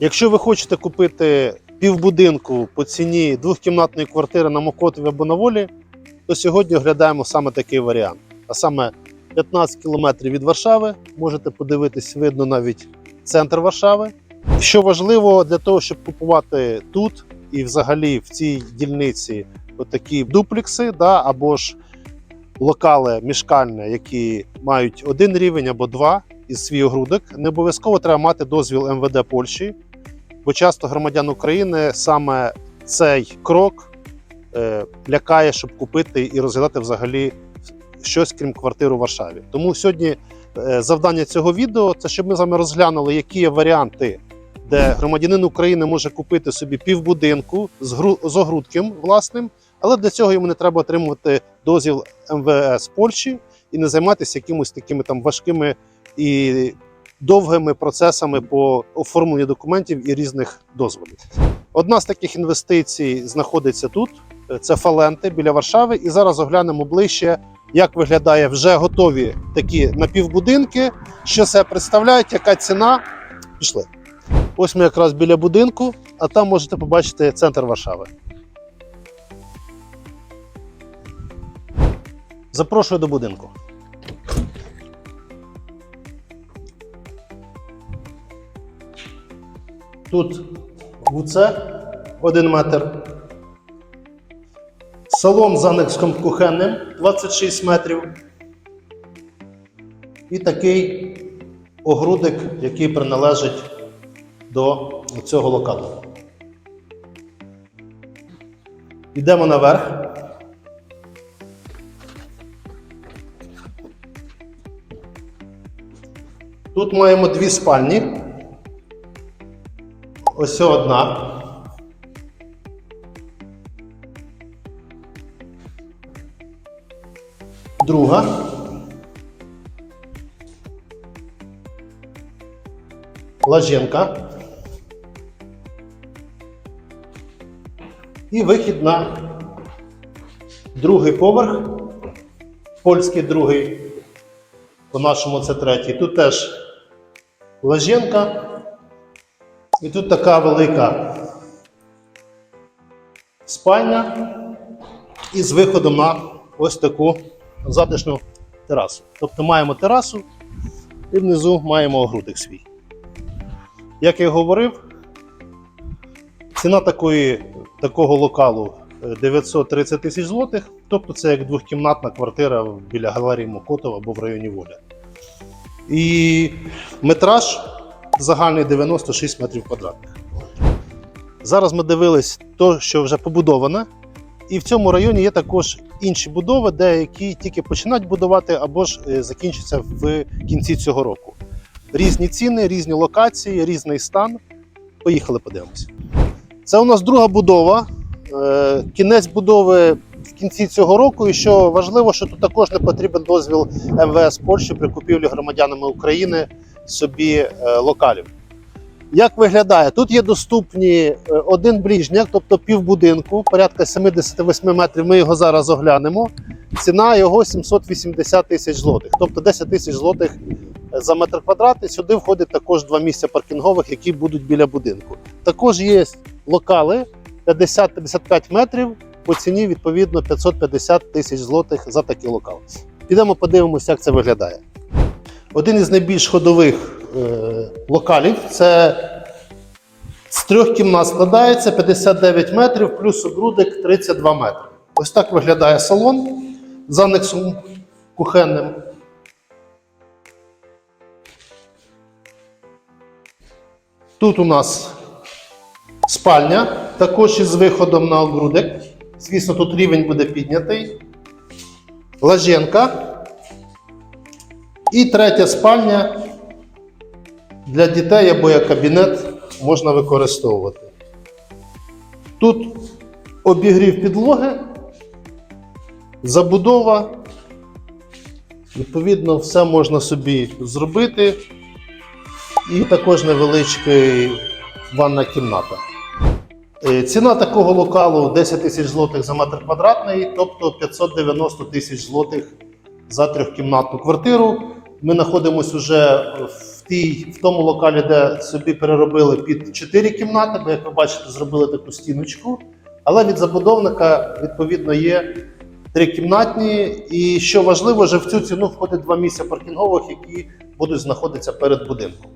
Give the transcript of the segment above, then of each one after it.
Якщо ви хочете купити півбудинку по ціні двохкімнатної квартири на Мокотові або на волі, то сьогодні оглядаємо саме такий варіант. А саме 15 кілометрів від Варшави, можете подивитись, видно навіть центр Варшави. Що важливо для того, щоб купувати тут і взагалі в цій дільниці отакі дуплікси, да, або ж локали мішкальні, які мають один рівень або два із свій огрудок, не обов'язково треба мати дозвіл МВД Польщі, бо часто громадян України саме цей крок е, лякає, щоб купити і розглядати взагалі щось крім квартир у Варшаві. Тому сьогодні е, завдання цього відео це щоб ми з вами розглянули, які є варіанти, де громадянин України може купити собі півбудинку з, гру, з огрудким власним, але для цього йому не треба отримувати дозвіл МВС Польщі і не займатися якимось такими там важкими і довгими процесами по оформленню документів і різних дозволів. Одна з таких інвестицій знаходиться тут. Це Фаленти біля Варшави. І зараз оглянемо ближче, як виглядає вже готові такі напівбудинки, що себе представляють, яка ціна. Пішли. Ось ми якраз біля будинку, а там можете побачити центр Варшави. Запрошую до будинку. Тут ВЦ 1 метр. Салон з анексом кухенним 26 метрів. І такий огрудик, який приналежить до цього локалу. Йдемо наверх. Тут маємо дві спальні. Ось одна. Друга. Лаженка. І вихід на другий поверх. Польський другий. По-нашому це третій. Тут теж лаженка. І тут така велика спальня із виходом на ось таку затишну терасу. Тобто маємо терасу і внизу маємо огрудик свій. Як я говорив, ціна такої, такого локалу е, 930 тисяч злотих, тобто це як двохкімнатна квартира біля галерії Мокотова або в районі Воля. І метраж загальний 96 метрів квадратних. Зараз ми дивились то, що вже побудоване. І в цьому районі є також інші будови, деякі тільки починають будувати або ж е, закінчаться в кінці цього року. Різні ціни, різні локації, різний стан. Поїхали, подивимося. Це у нас друга будова. Е, Кінець будови в кінці цього року. І що важливо, що тут також не потрібен дозвіл МВС Польщі при купівлі громадянами України собі е, локалів. Як виглядає? Тут є доступні е, один ближняк, тобто півбудинку, порядка 78 метрів. Ми його зараз оглянемо. Ціна його 780 тисяч злотих, тобто 10 тисяч злотих е, за метр квадратний. Сюди входить також два місця паркінгових, які будуть біля будинку. Також є локали 50-55 метрів по ціні відповідно 550 тисяч злотих за такий локал. Підемо подивимося, як це виглядає. Один із найбільш ходових е, локалів це з трьох кімнат складається 59 метрів плюс огрудик 32 метри. Ось так виглядає салон з анексом кухенним. Тут у нас спальня, також із виходом на огрудик. Звісно, тут рівень буде піднятий. Лаженка. І третя спальня для дітей або як кабінет можна використовувати. Тут обігрів підлоги, забудова. Відповідно, все можна собі зробити. І також невеличка ванна кімната. Е, Ціна такого локалу 10 тисяч злотих за метр квадратний, тобто 590 тисяч злотих за трьохкімнатну квартиру. Ми знаходимося вже в тій, в тому локалі, де собі переробили під 4 кімнати, бо як ви бачите, зробили таку стіночку. Але від забудовника відповідно є трикімнатні. І що важливо, вже в цю ціну входить два місця паркінгових, які будуть знаходитися перед будинком.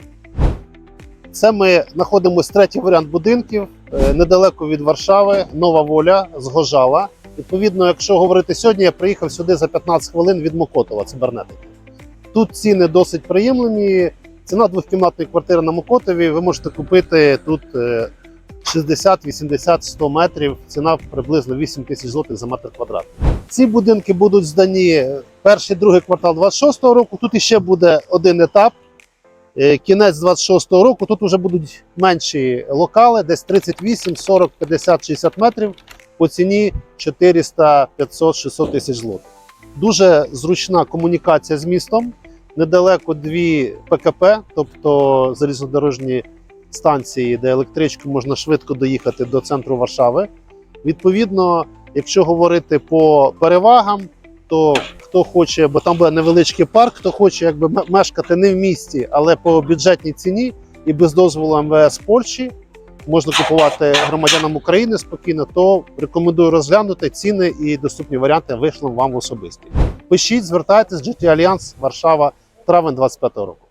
Це ми знаходимося третій варіант будинків е, недалеко від Варшави, Нова Воля з Гожала. Відповідно, якщо говорити сьогодні, я приїхав сюди за 15 хвилин від Мокотова, це. Тут ціни досить приємлені. Ціна двохкімнатної квартири на Мокотові ви можете купити тут е, 60, 80, 100 метрів. Ціна приблизно 8 тисяч злотих за метр квадратний. Ці будинки будуть здані перший, другий квартал 26-го року. Тут іще буде один етап. Е, Кінець 26-го року. Тут вже будуть менші локали, десь 38, 40, 50, 60 метрів по ціні 400, 500, 600 тисяч злотих. Дуже зручна комунікація з містом. Недалеко дві ПКП, тобто залізнодорожні станції, де електричкою можна швидко доїхати до центру Варшави. Відповідно, якщо говорити по перевагам, то хто хоче, бо там буде невеличкий парк, хто хоче якби мешкати не в місті, але по бюджетній ціні і без дозволу МВС Польщі можна купувати громадянам України спокійно, то рекомендую розглянути ціни і доступні варіанти вийшли вам в особисті. Пишіть, звертайтесь, GT Альянс, Варшава, травень 25 року.